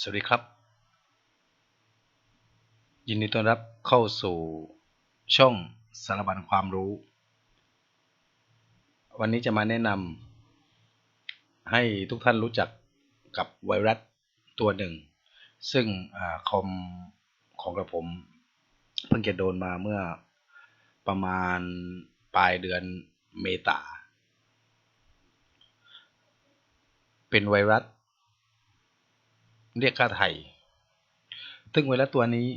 สวัสดีครับ ยินดีต้อนรับเข้าสู่ช่องสารบัญความรู้ วันนี้จะมาแนะนำให้ทุกท่านรู้จักกับไวรัสตัวหนึ่ง ซึ่งอคอมของกระผม เพิ่งจะโดนมาเมื่อประมาณปลายเดือนเมษาเป็นไวรัส เรียกค่าไทยซึ่งไวรัสตัวนี้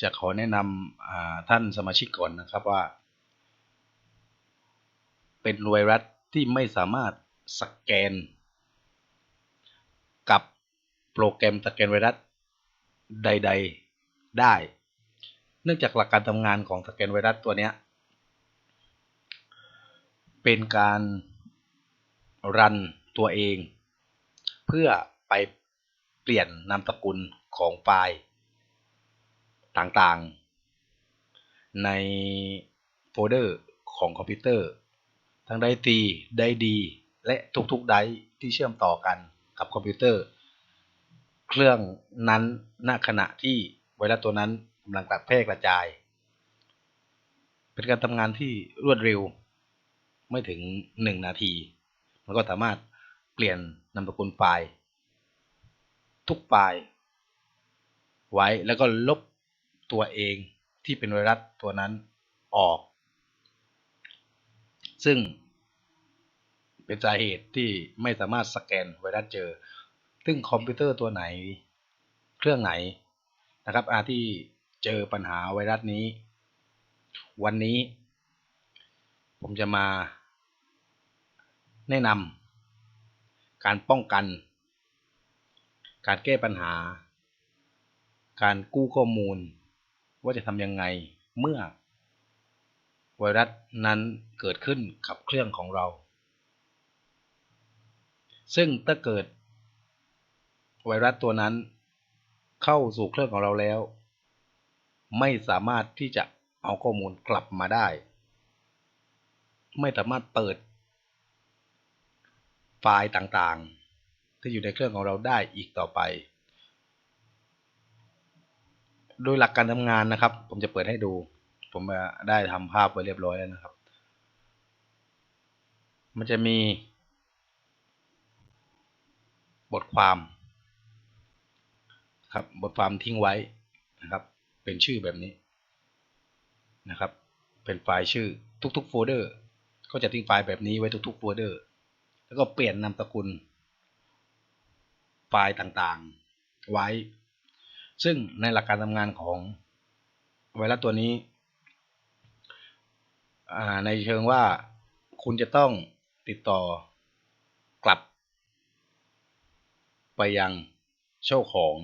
จะขอแนะนำท่านสมาชิกก่อนนะครับว่า เป็นไวรัสที่ไม่สามารถสแกน กับโปรแกรมสแกนไวรัสใด ๆได้ เนื่องจากหลักการทำงานของสแกนไวรัสตัวนี้เป็นการรันตัวเอง เพื่อไป ปลี่ยนนามสกุลของไฟล์ต่างๆ ในโฟลเดอร์ของคอมพิวเตอร์ ทั้งไดตีไดดีและทุกๆไดที่เชื่อมต่อกันกับคอมพิวเตอร์ เครื่องนั้นณขณะที่ไวรัสตัวนั้นกำลังกระแพร่กระจาย เป็นการทำงานที่รวดเร็ว ไม่ถึง 1 นาที มันก็สามารถเปลี่ยนนามสกุลไฟล์ ทุกไฟล์ไว้แล้วก็ลบตัวเองที่เป็นไวรัสตัวนั้นออก ซึ่งเป็นสาเหตุที่ไม่สามารถสแกนไวรัสเจอ ซึ่งคอมพิวเตอร์ตัวไหน เครื่องไหนนะครับอาที่เจอปัญหาไวรัสนี้ วันนี้ ผมจะมาแนะนำการป้องกัน การแก้ปัญหา การกู้ข้อมูล ว่าจะทำยังไงเมื่อ ไวรัสนั้นเกิดขึ้นกับเครื่องของเรา ซึ่งถ้าเกิด ไวรัสตัวนั้น เข้าสู่เครื่องของเราแล้ว ไม่สามารถที่จะเอาข้อมูลกลับมาได้ ไม่สามารถเปิด ไฟล์ต่างๆ ที่อยู่ในเครื่องของเราได้อีกต่อไป โดยหลักการทำงานนะครับ ผมจะเปิดให้ดู ผมได้ทำภาพไว้เรียบร้อยแล้วนะครับ มันจะมี บทความครับบทความทิ้งไว้นะครับ เป็นชื่อแบบนี้นะครับ เป็นไฟล์ชื่อทุกๆโฟลเดอร์ ก็จะทิ้งไฟล์แบบนี้ไว้ทุกๆโฟลเดอร์ แล้วก็เปลี่ยนนามสกุล ไฟล์ต่างๆ ไว้ ซึ่งในหลักการทำงานของไวรัสตัวนี้ ในเชิงว่าคุณจะต้องติดต่อกลับ ไปยังเจ้าของ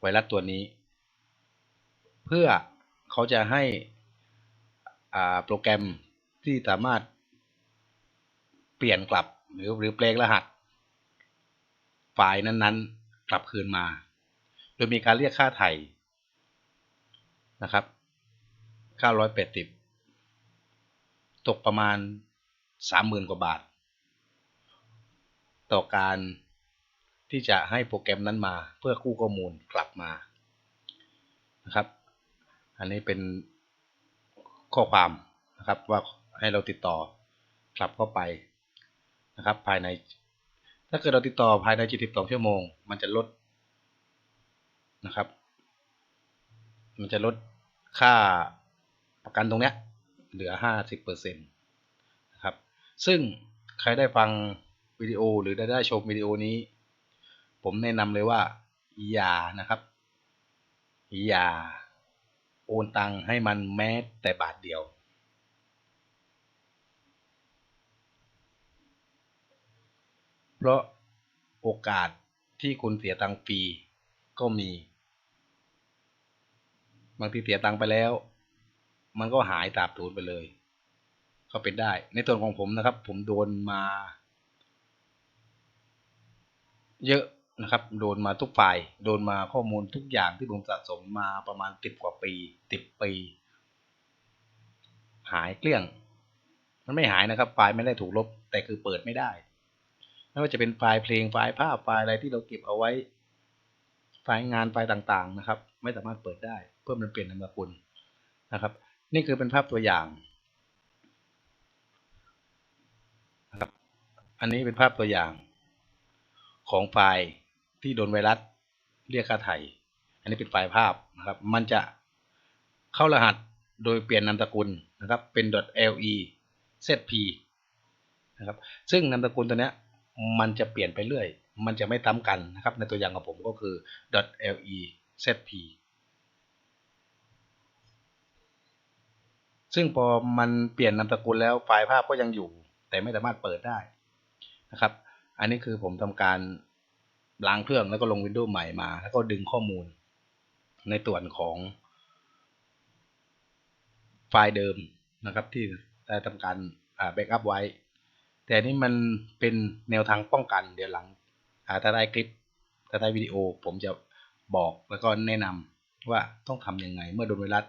ไวรัสตัวนี้ เพื่อเขาจะให้โปรแกรมที่สามารถเปลี่ยนกลับหรือหรือแปลงรหัส ไฟล์นั้นๆ กลับคืนมา โดยมีการเรียกค่าไถ่นะครับ 980 ตกประมาณ 30,000 กว่าบาท ต่อการที่จะให้โปรแกรมนั้นมาเพื่อกู้ข้อมูลกลับมานะครับ อันนี้เป็นข้อความนะครับว่าให้เราติดต่อกลับเข้าไปนะครับ ภายใน ถ้าเกิดเราติดต่อภายใน 72 ชั่วโมง มันจะลดนะครับ มันจะลดค่าประกันตรงเนี้ยเหลือ 50%นะครับ ซึ่งใครได้ฟังวิดีโอหรือได้ได้ชมวิดีโอนี้ ผมแนะนำเลยว่า อย่านะครับ อย่าโอนตังให้มันแม้แต่บาทเดียว เพราะโอกาสที่คุณเสียตังฟรีก็มีบางทีเสียตังไปแล้ว มันก็หายตาบตูนไปเลย ก็เป็นได้ ในตัวของผมนะครับ ผมโดนมา เยอะนะครับ โดนมาทุกฝ่าย โดนมาข้อมูลทุกอย่างที่ผมสะสมมาประมาณติดกว่าปีติดปี หายเกลี้ยง มันไม่หายนะครับ ไฟล์ไม่ได้ถูกลบ แต่คือเปิดไม่ได้ ไม่ว่าจะเป็นไฟล์เพลงไฟล์ภาพไฟล์อะไรที่เราเก็บเอาไว้ ไฟล์งานไฟล์ต่างๆนะครับ ไม่สามารถเปิดได้ เพื่อมันเปลี่ยนนามสกุลนะครับ นี่คือเป็นภาพตัวอย่างนะครับอันนี้เป็นภาพตัวอย่างของไฟล์ที่โดนไวรัสเรียกค่าไถ่อันนี้เป็นไฟล์ภาพนะครับ มันจะเข้ารหัสโดยเปลี่ยนนามสกุลนะครับเป็น .le zp นะครับ ซึ่งนามสกุลตัวเนี้ย มันจะเปลี่ยนไปเรื่อย มันจะไม่ซ้ำกันนะครับ ในตัวอย่างของผมก็คือ .le zp ซึ่งพอมันเปลี่ยนนามสกุลแล้วไฟล์ภาพก็ยังอยู่ แต่ไม่สามารถเปิดได้นะครับ อันนี้คือผมทำการล้างเครื่องแล้วก็ลง Windows ใหม่มา แล้วก็ดึงข้อมูล ในส่วนของไฟล์เดิมนะครับที่ได้ทำการแบ็กอัพไว้ แต่นี่มันเป็นแนวทางป้องกันเดี๋ยวหลังถ้าได้คลิปถ้าได้วิดีโอ ผมจะบอกแล้วก็แนะนำว่าต้องทำยังไง เมื่อโดนไวรัส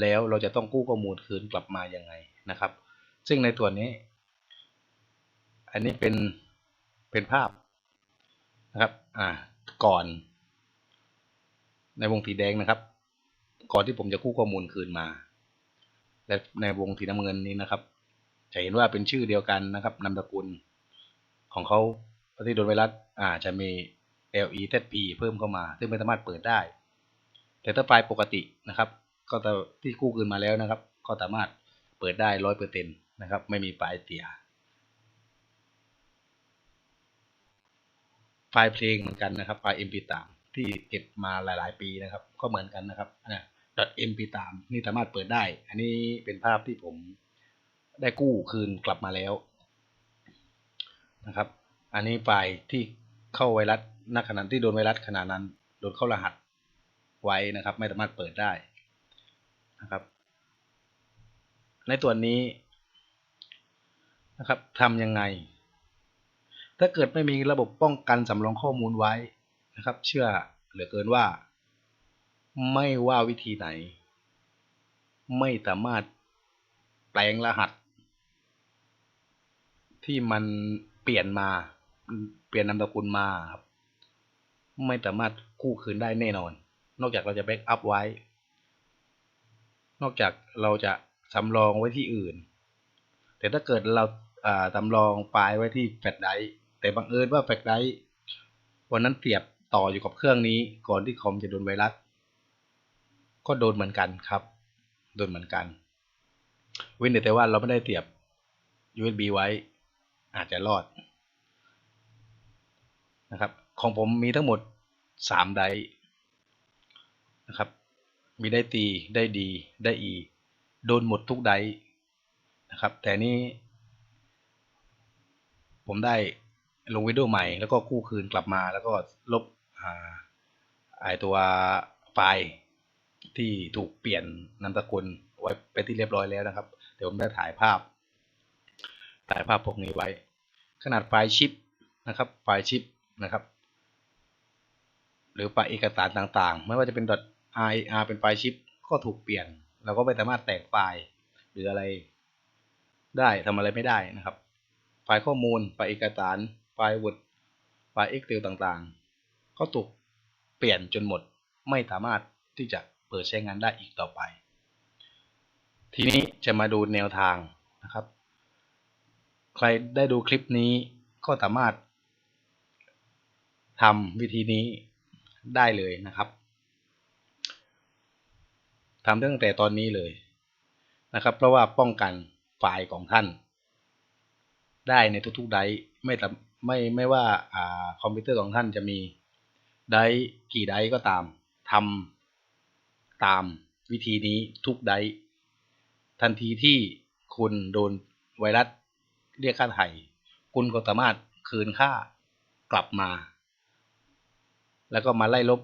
แล้วเราจะต้องกู้ข้อมูลคืนกลับมายังไงนะครับ ซึ่งในตัวนี้ อันนี้เป็นเป็นภาพนะครับ อ่าก่อน ในวงสีแดงนะครับ ก่อนที่ผมจะกู้ข้อมูลคืนมา และในวงสีน้ำเงินนี้นะครับ จะเห็นว่าเป็นชื่อเดียวกันนะครับนามสกุลของเขาที่โดนไวรัสอ่าจะมี LEZP เพิ่มเข้ามา ซึ่งไม่สามารถเปิดได้ แต่ถ้าไฟล์ปกตินะครับ ก็จะที่กู้คืนมาแล้วนะครับ ก็สามารถเปิดได้ร้อยเปอร์เซ็นต์นะครับ ไม่มีไฟล์เสียไฟล์เพลงเหมือนกันนะครับ ไฟล์ MP3 ที่เก็บมาหลาย ๆ ปีนะครับ ก็เหมือนกันนะครับนะ .mp3 นี่สามารถเปิดได้ อันนี้เป็นภาพที่ผม ได้กู้คืนกลับมาแล้วนะครับ อันนี้ไฟล์ที่เข้าไวรัสณขณะที่โดนไวรัสขณะนั้น โดนเข้ารหัสไว้นะครับ ไม่สามารถเปิดได้นะครับ ในตัวนี้นะครับทำยังไง ถ้าเกิดไม่มีระบบป้องกันสำรองข้อมูลไว้นะครับ เชื่อเหลือเกินว่า ไม่ว่าวิธีไหน ไม่สามารถแปลงรหัส ที่มันเปลี่ยนมา เปลี่ยนนามสกุลมาครับไม่สามารถกู้คืนได้แน่นอน นอกจากเราจะแบ็กอัพไว้ นอกจากเราจะสำรองไว้ที่อื่น แต่ถ้าเกิดเราสำรองไฟล์ไว้ที่แฟลชไดร์แต่บังเอิญว่าแฟกไดร์วันนั้นเสียบต่ออยู่กับเครื่องนี้ ก่อนที่คอมจะโดนไวรัส ก็โดนเหมือนกันครับ โดนเหมือนกัน เว้นแต่ว่าเราไม่ได้เสียบ USB ไว้ อาจจะรอดนะครับ ของผมมีทั้งหมด3ไดนะครับ มีได้ตีได้ดีได้อี โดนหมดทุกไดนะครับ แต่นี้ผมได้ลงวิดีโอใหม่แล้วก็กู้คืนกลับมาแล้วก็ลบไอตัวไฟล์ที่ถูกเปลี่ยนนามสกุลไว้ไปที่เรียบร้อยแล้วนะครับ เดี๋ยวผมได้ถ่ายภาพ ถ่ายภาพพวกนี้ไว้ ขนาดไฟล์ชิปนะครับ ไฟล์ชิปนะครับ หรือไฟล์เอกสารต่างๆ ไม่ว่าจะเป็น .ir เป็นไฟล์ชิปก็ถูกเปลี่ยน เราก็ไม่สามารถแตกไฟล์หรืออะไรได้ทำอะไรไม่ได้นะครับ ไฟล์ข้อมูล ไฟล์เอกสาร ไฟล์ Word ไฟล์ Excel ต่างๆ ก็ถูกเปลี่ยนจนหมด ไม่สามารถที่จะเปิดใช้งานได้อีกต่อไป ทีนี้จะมาดูแนวทางนะครับ ใครได้ดูคลิปนี้ก็สามารถทำวิธีนี้ได้เลยนะครับทำตั้งแต่ตอนนี้เลยนะครับ เพราะว่าป้องกันไฟล์ของท่าน ได้ในทุกๆไดไม่ไม่ไม่ว่าอ่าคอมพิวเตอร์ของท่านจะมีไดกี่ไดก็ตามทำตามวิธีนี้ทุกไดทันทีที่คุณโดนไวรัส เรียกค่าไถ่คุณก็สามารถคืนค่ากลับมา แล้วก็มาไล่ลบ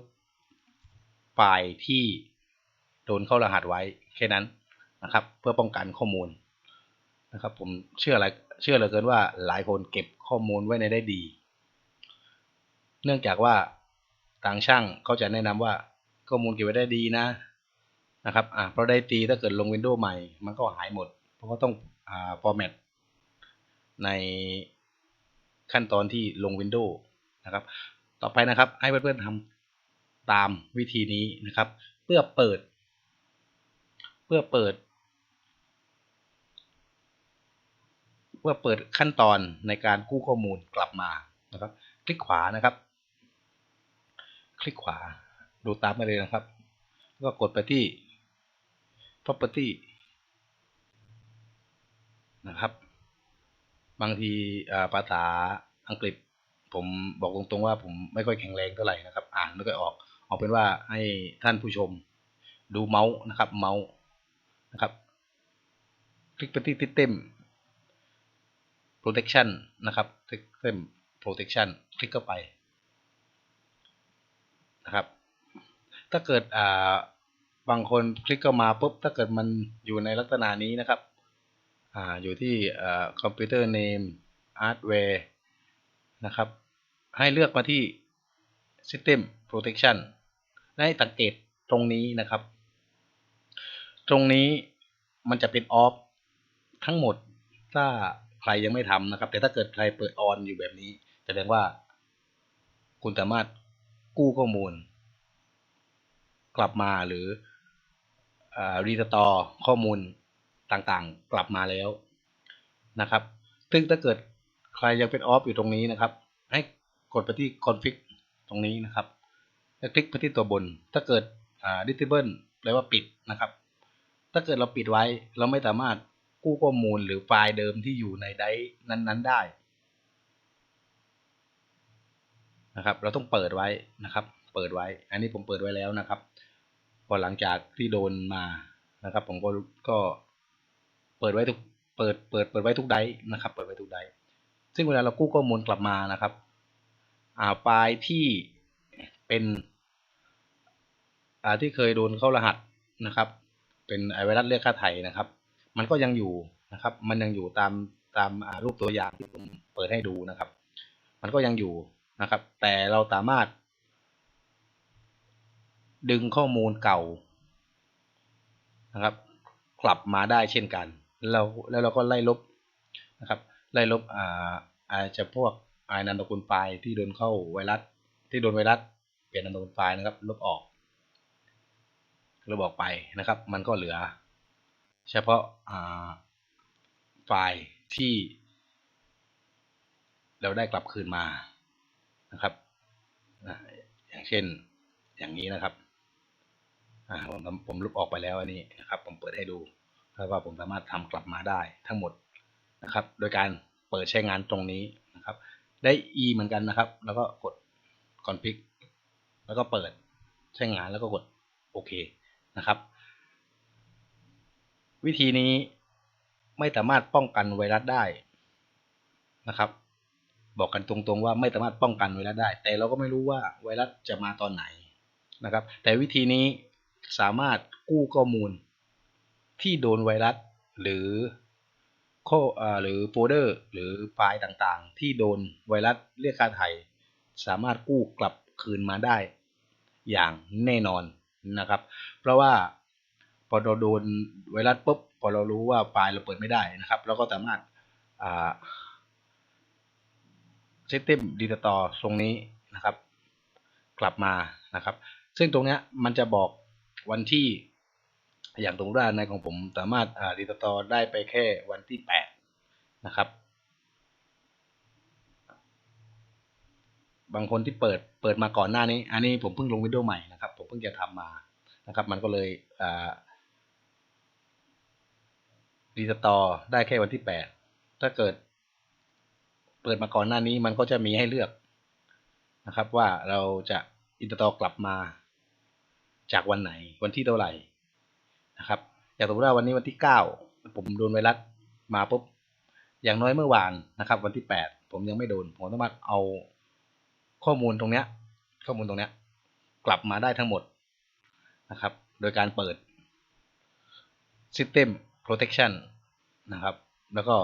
ไฟล์ที่โดนเข้ารหัสไว้แค่นั้นนะครับ เพื่อป้องกันข้อมูลนะครับ ผมเชื่ออะไรเชื่อเหลือเกินว่าหลายคนเก็บข้อมูลไว้ในได้ดี เนื่องจากว่าทางช่างเขาจะแนะนำว่าข้อมูลเก็บไว้ได้ดีนะนะครับอ่าเพราะได้ตีถ้าเกิดลงวินโดว์ใหม่ มันก็หายหมด เพราะว่าต้องอ่าฟอร์แมต ในขั้นตอนที่ลงวินโดว์นะครับ ต่อไปนะครับ ให้เพื่อนๆทำตามวิธีนี้นะครับ เพื่อเปิด เพื่อเปิด เพื่อเปิดขั้นตอนในการกู้ข้อมูลกลับมานะครับ คลิกขวานะครับ คลิกขวาดูตามมาเลยนะครับ ก็กดไปที่ property นะครับ บางทีภาษาอังกฤษ ผมบอกตรงๆว่าผมไม่ค่อยแข็งแรงเท่าไหร่นะครับ อ่านไม่ค่อยออก เอาเป็นว่าให้ท่านผู้ชมดูเมาส์นะครับ เมาส์นะครับ คลิกไปที่ system protection นะครับ system protection คลิกเข้าไปนะครับ ถ้าเกิดอ่าบางคนคลิกเข้ามาปุ๊บถ้าเกิดมันอยู่ในลักษณะนี้นะครับ อ่าอยู่ที่คอมพิวเตอร์เนมอาร์ตแวร์นะครับ ให้เลือกมาที่ System Protection และสังเกตตรงนี้นะครับ ตรงนี้มันจะเป็นออฟทั้งหมดถ้าใครยังไม่ทำนะครับ แต่ถ้าเกิดใครเปิดออนอยู่แบบนี้แสดงว่า คุณสามารถกู้ข้อมูล กลับมาหรือรีสตอร์ข้อมูล ต่างๆ กลับมาแล้วนะครับ ซึ่งถ้าเกิดใครยังเป็นออฟอยู่ตรงนี้นะครับ ให้กดไปที่ config ตรงนี้นะครับ แล้วคลิกไปที่ตัวบน ถ้าเกิด disable แปลว่าปิดนะครับ ถ้าเกิดเราปิดไว้เราไม่สามารถกู้ข้อมูลหรือไฟล์เดิมที่อยู่ในไดร์นั้นๆได้นะครับ เราต้องเปิดไว้นะครับ เปิดไว้ อันนี้ผมเปิดไว้แล้วนะครับ พอหลังจากที่โดนมานะครับ ผมก็ก็ เปิดไว้ทุกเปิดเปิดเปิดไว้ทุกไดร์นะครับ เปิดไว้ทุกไดร์ซึ่งเวลาเรากู้ข้อมูลกลับมานะครับอ่าไฟล์ที่เป็นอ่าที่เคยโดนเข้ารหัสนะครับ เป็นไอไวรัสเรียกค่าไถ่นะครับ มันก็ยังอยู่นะครับ มันยังอยู่ตามตามรูปตัวอย่างที่ผมเปิดให้ดูนะครับ มันก็ยังอยู่นะครับ แต่เราสามารถ ดึงข้อมูลเก่านะครับ กลับมาได้เช่นกัน แล้วแล้วเราก็ไล่ลบนะครับ ไล่ลบอ่าอาจจะพวกไอนันตกุลไฟที่โดนเข้าไวรัสที่โดนไวรัสเปลี่ยนนันตกุลไฟนะครับ ลบออกลบออกไปนะครับ มันก็เหลือ เฉพาะไฟล์ที่ เราได้กลับคืนมานะครับอย่างเช่นอย่างนี้นะครับผมผมลบออกไปแล้วอันนี้นะครับ ผมเปิดให้ดู แล้วว่าผมสามารถทำกลับมาได้ทั้งหมดนะครับ โดยการเปิดใช้งานตรงนี้นะครับ ได้ e เหมือนกันนะครับ แล้วก็กด config แล้วก็เปิดใช้งานแล้วก็กดโอเคนะครับ วิธีนี้ไม่สามารถป้องกันไวรัสได้นะครับ บอกกันตรงๆว่าไม่สามารถป้องกันไวรัสได้ แต่เราก็ไม่รู้ว่าไวรัสจะมาตอนไหนนะครับ แต่วิธีนี้สามารถกู้ข้อมูล ที่โดนไวรัสหรือข้อหรือโฟลเดอร์ หรือไฟล์ต่างๆ ที่โดนไวรัสเรียกค่าไถ่สามารถกู้กลับคืนมาได้อย่างแน่นอนนะครับ เพราะว่าพอเราโดนไวรัสปุ๊บพอเรารู้ว่าไฟล์เราเปิดไม่ได้นะครับเราก็สามารถเซตเต็มดีตอตรงนี้นะครับ กลับมานะครับ ซึ่งตรงนี้มันจะบอกวันที่ อย่างตรงด้านในของผมสามารถรีสตอร์ได้ไปแค่วันที่แปดนะครับ บางคนที่เปิดเปิดมาก่อนหน้านี้ อันนี้ผมเพิ่งลงวิดีโอใหม่นะครับ ผมเพิ่งจะทำมานะครับ มันก็เลยรีสตอร์ได้แค่วันที่แปดถ้าเกิด เปิดมาก่อนหน้านี้มันก็จะมีให้เลือกนะครับ ว่าเราจะอินสตอร์กลับมาจากวันไหนวันที่เท่าไหร่ นะครับอย่างสมมติว่าวันนี้วันที่เก้าผมโดนไวรัสมาปุ๊บอย่างน้อยเมื่อวานนะครับ วันที่แปดผมยังไม่โดน ผมสามารถเอาข้อมูลตรงเนี้ย ข้อมูลตรงเนี้ย กลับมาได้ทั้งหมดนะครับ โดยการเปิด System Protection นะครับ แล้วก็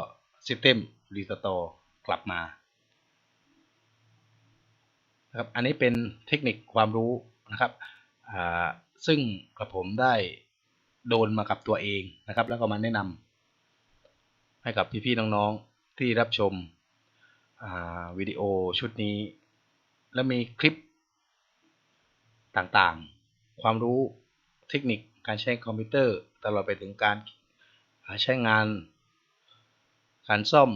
System Restore กลับมานะครับอันนี้เป็นเทคนิคความรู้นะครับซึ่งกระผมได้ โดนมากับตัวเองนะครับ แล้วก็มาแนะนำให้กับพี่ๆน้องๆที่รับชมวิดีโอชุดนี้ แล้วมีคลิปต่างๆ ความรู้เทคนิคการใช้คอมพิวเตอร์ ตลอดไปถึงการใช้งาน การซ่อม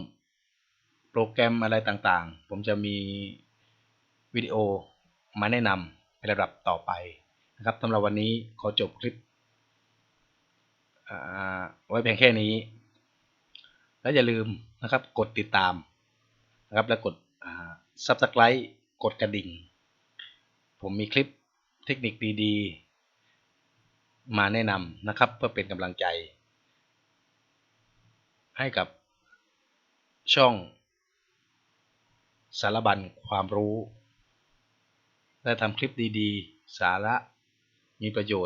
โปรแกรมอะไรต่างๆ ผมจะมีวิดีโอมาแนะนำในระดับต่อไปนะครับสำหรับวันนี้ขอจบคลิป ไว้เพียงแค่นี้ แล้วอย่าลืมนะครับกดติดตามนะครับแล้วกด Subscribe กดกระดิ่ง ผมมีคลิปเทคนิคดีๆ มาแนะนำนะครับ เพื่อเป็นกำลังใจ ให้กับช่องสารบัญความรู้และทำคลิปดีๆ สาระมีประโยชน์